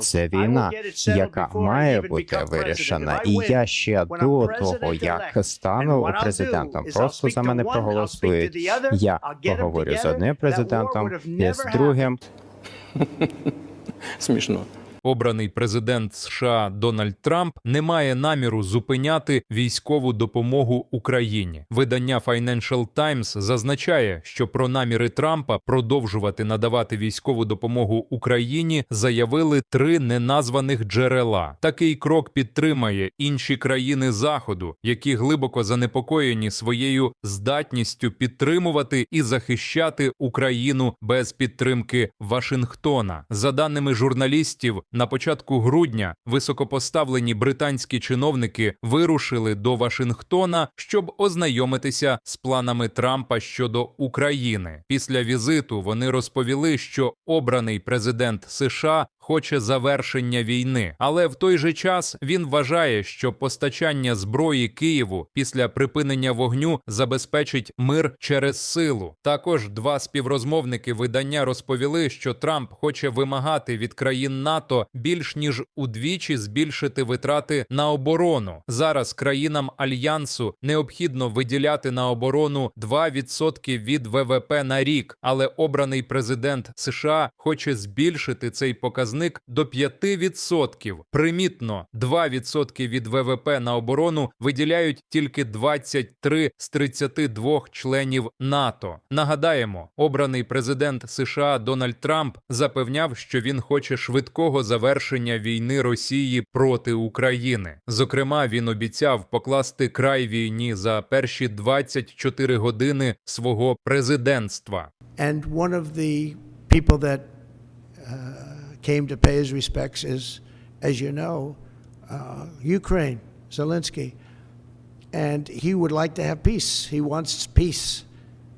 Це війна, яка має бути вирішена. І я ще до того, як стану президентом, просто за мене проголосують. Я поговорю з одним президентом і з другим. Смішно. Обраний президент США Дональд Трамп не має наміру зупиняти військову допомогу Україні. Видання Financial Times зазначає, що про наміри Трампа продовжувати надавати військову допомогу Україні заявили три неназваних джерела. Такий крок підтримає інші країни Заходу, які глибоко занепокоєні своєю здатністю підтримувати і захищати Україну без підтримки Вашингтона. За даними журналістів, на початку грудня високопоставлені британські чиновники вирушили до Вашингтона, щоб ознайомитися з планами Трампа щодо України. Після візиту вони розповіли, що обраний президент США хоче завершення війни, але в той же час він вважає, що постачання зброї Києву після припинення вогню забезпечить мир через силу. Також два співрозмовники видання розповіли, що Трамп хоче вимагати від країн НАТО більш ніж удвічі збільшити витрати на оборону. Зараз країнам альянсу необхідно виділяти на оборону 2% від ВВП на рік, але обраний президент США хоче збільшити цей показник до 5%. Примітно, 2% від ВВП на оборону виділяють тільки 23 з 32 членів НАТО. Нагадаємо, обраний президент США Дональд Трамп запевняв, що він хоче швидкого завершення війни Росії проти України. Зокрема, він обіцяв покласти край війні за перші 24 години свого президентства. And one of the people that uh, came to pay his respects is, as you know, uh, Ukraine, Zelensky. And he would like to have peace. He wants peace.